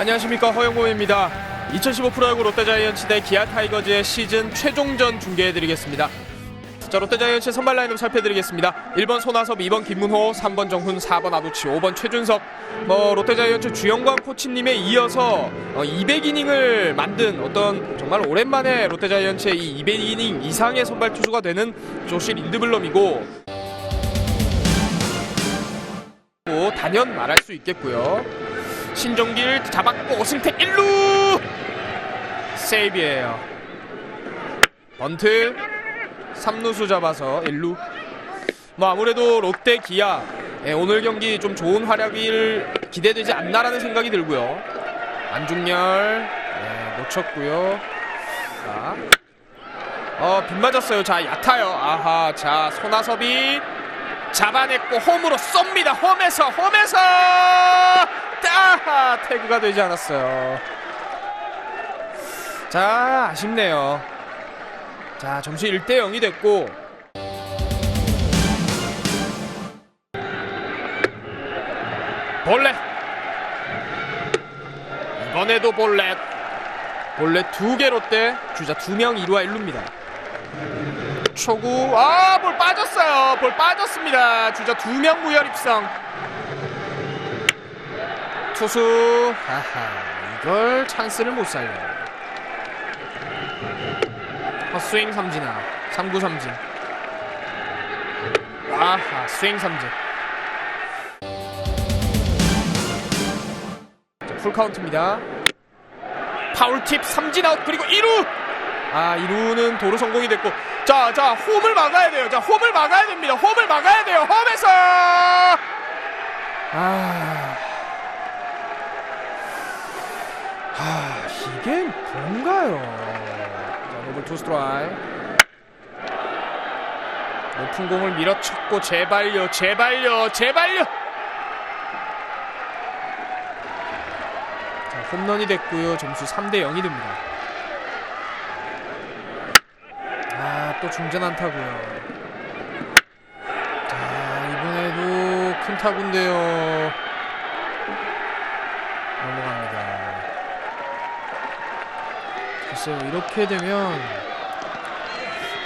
안녕하십니까 허영범입니다. 2015 프로야구 롯데자이언츠 대 기아 타이거즈의 시즌 최종전 중계해드리겠습니다. 자 롯데자이언츠 선발 라인업 살펴드리겠습니다. 1번 손아섭, 2번 김문호, 3번 정훈, 4번 아두치, 5번 최준석. 뭐 롯데자이언츠 주영광 코치님에 이어서 어, 200이닝을 만든 어떤 정말 오랜만에 롯데자이언츠의 이 200이닝 이상의 선발 투수가 되는 조시 린드블럼이고 고 단연 말할 수 있겠고요. 신종길 잡았고 오승택 1루 세이브예요. 번트 3루수 잡아서 1루. 뭐 아무래도 롯데 기아 예, 오늘 경기 좀 좋은 활약이 기대되지 않나라는 생각이 들고요. 안중열 예, 놓쳤고요. 자, 어, 빗 맞았어요. 자, 얕아요. 아하, 자, 손아섭이 잡아냈고 홈으로 쏩니다. 홈에서 홈에서 따 태그가 되지 않았어요. 자 아쉽네요. 자 점수 1대 0이 됐고 볼렛 이번에도 볼렛 볼렛 두 개 롯데 주자 두 명 2루와 1루입니다. 초구 아 볼 빠졌어요 볼 빠졌습니다 주자 두 명 무혈 입성 투수 아하 이걸 찬스를 못 살려 헛스윙 삼진아 3구 삼진 아하 스윙 삼진 자, 풀카운트입니다 파울팁 삼진 아웃 그리고 1루 아 2루는 도로 성공이 됐고 자, 자, 홈을 막아야 돼요. 자, 홈을 막아야 됩니다. 홈을 막아야 돼요. 홈에서! 아. 아, 뭔가요? 자, 노블 투 스트라이. 높은 공을 밀어쳤고, 제발요, 제발요, 제발요! 자, 홈런이 됐고요. 점수 3대 0이 됩니다. 아, 또 중전 안타고요. 자, 이번에도 큰 타구인데요. 넘어갑니다. 글쎄요, 이렇게 되면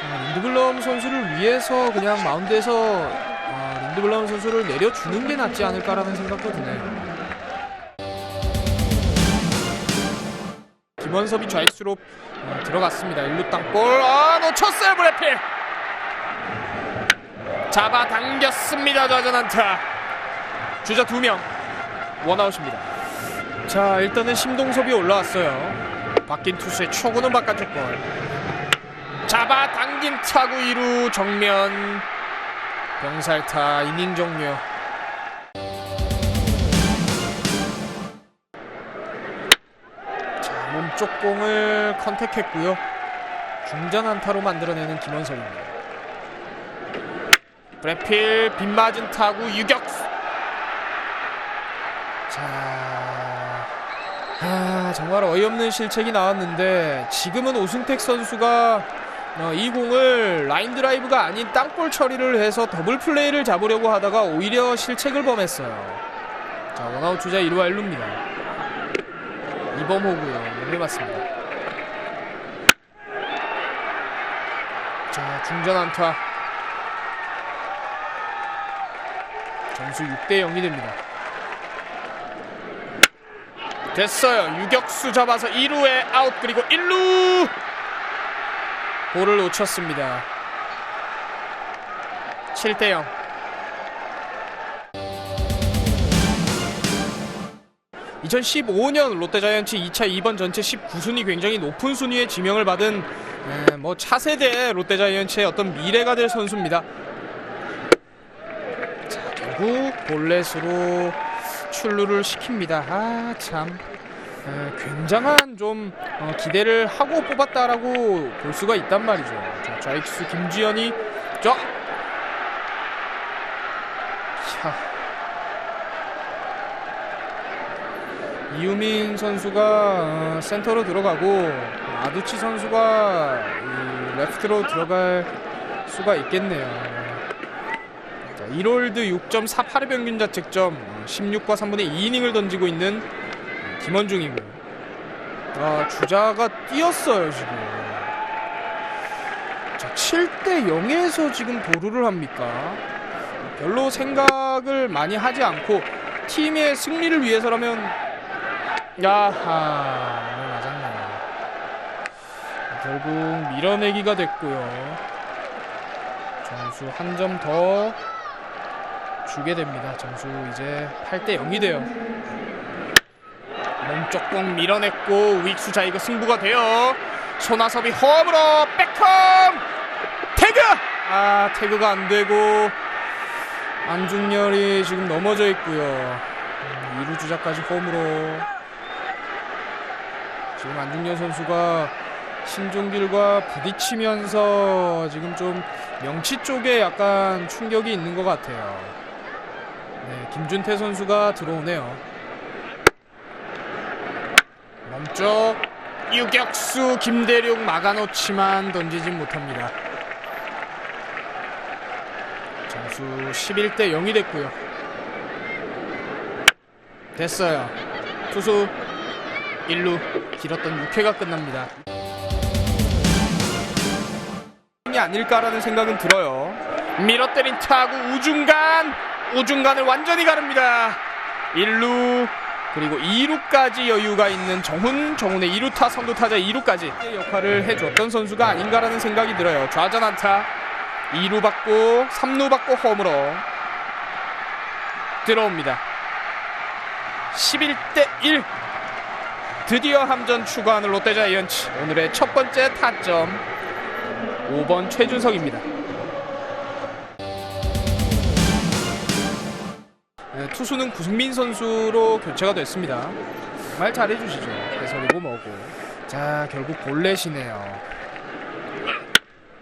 아, 린드블럼 선수를 위해서 그냥 마운드에서 아, 린드블럼 선수를 내려주는 게 낫지 않을까라는 생각도 드네요. 김원섭이 좌익수로 어, 들어갔습니다. 1루 땅볼. 아, 놓쳤어요, 브레필. 잡아당겼습니다. 좌전 안타. 주자 2명. 원아웃입니다. 자, 일단은 심동섭이 올라왔어요. 바뀐 투수의 초구는 바깥쪽 볼. 잡아 당긴 타구 2루 정면. 병살타 이닝 종료. 자, 몸쪽 공을 컨택했고요. 중전 안타로 만들어내는 김원석입니다. 브레필 빗맞은 타구 유격수. 자, 아, 정말 어이없는 실책이 나왔는데 지금은 오승택 선수가 어, 이 공을 라인 드라이브가 아닌 땅볼 처리를 해서 더블 플레이를 잡으려고 하다가 오히려 실책을 범했어요. 자, 원아웃 주자 1루와 1루입니다. 이범호고요. 연결 맞습니다. 자, 중전 안타. 점수 6대 0이 됩니다. 됐어요. 유격수 잡아서 2루에 아웃 그리고 1루 볼을 놓쳤습니다. 7대 0. (2015년) 롯데자이언츠 2차 2번 전체 19순위 굉장히 높은 순위의 지명을 받은 에, 뭐 차세대 롯데자이언츠의 어떤 미래가 될 선수입니다. 자 결국 볼넷으로 출루를 시킵니다. 아 참. 에, 굉장한 좀 어, 기대를 하고 뽑았다라고 볼 수가 있단 말이죠. 자, 좌익수 김지현이 저 자, 이유민 선수가 어, 센터로 들어가고 아두치 선수가 이 레프트로 들어갈 수가 있겠네요. 자, 1홀드 6.48의 평균 자책점 16과 3분의 2이닝을 던지고 있는 김원중이고. 아, 주자가 뛰었어요, 지금. 자, 7대 0에서 지금 도루를 합니까? 별로 생각을 많이 하지 않고 팀의 승리를 위해서라면 야하 맞았네요. 결국 밀어내기가 됐고요. 점수 한 점 더 주게 됩니다. 점수 이제 8대 0이 돼요. 몸쪽 공 밀어냈고 우익수 자 이거 승부가 돼요. 손아섭이 홈으로 백홈 태그 아 태그가 안 되고 안중열이 지금 넘어져 있고요. 음, 2루 주자까지 홈으로 지금 안중열 선수가 신종길과 부딪히면서 지금 좀 명치 쪽에 약간 충격이 있는 것 같아요. 네, 김준태 선수가 들어오네요. 멈쪽 유격수 김대륙 막아놓지만 던지진 못합니다. 점수 11대 0이 됐고요. 됐어요. 투수 1루 길었던 6회가 끝납니다. 이 아닐까라는 생각은 들어요. 밀어때린 타구 우중간 우중간을 완전히 가릅니다. 1루 그리고 2루까지 여유가 있는 정훈 정훈의 2루타 선두타자 2루까지 역할을 해줬던 선수가 아닌가라는 생각이 들어요. 좌전 안타 2루 받고 3루 받고 홈으로 들어옵니다. 11대 1 드디어 함전 추가하는 롯데 자이언츠 오늘의 첫 번째 타점 5번 최준석입니다. 네, 투수는 구승민 선수로 교체가 됐습니다. 정말 잘해주시죠. 해설이고 뭐고. 자 결국 볼넷이네요.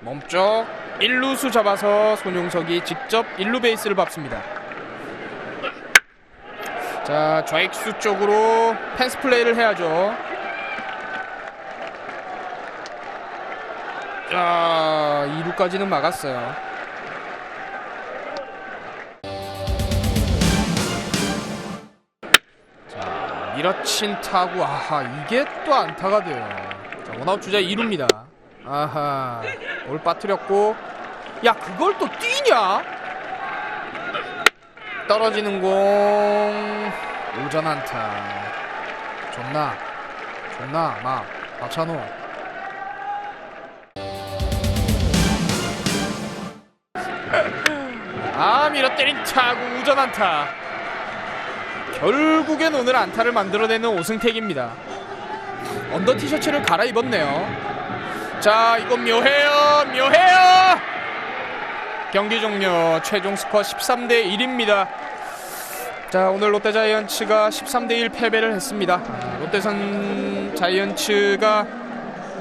몸쪽 1루수 잡아서 손용석이 직접 1루 베이스를 밟습니다. 자 좌익수 쪽으로 펜스 플레이를 해야죠. 자 2루까지는 막았어요. 밀어친 타구. 아하 이게 또 안타가 돼요. 자 원아웃 주자 2루입니다. 아하 볼 빠뜨렸고. 야 그걸 또 뛰냐? 떨어지는 공. 오전 안타. 좋나 좋나 막 박찬호. 아 밀어때린 타구. 우전 안타 결국엔 오늘 안타를 만들어내는 오승택입니다. 언더 티셔츠를 갈아입었네요. 자 이건 묘해요 묘해요! 경기 종료 최종 스코어 13대 1입니다. 자 오늘 롯데 자이언츠가 13대 1 패배를 했습니다. 아, 롯데선 자이언츠가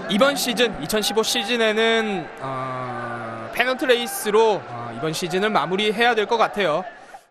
이번 시즌 2015 시즌에는 어, 페넌트 레이스로 어, 이번 시즌을 마무리해야 될 것 같아요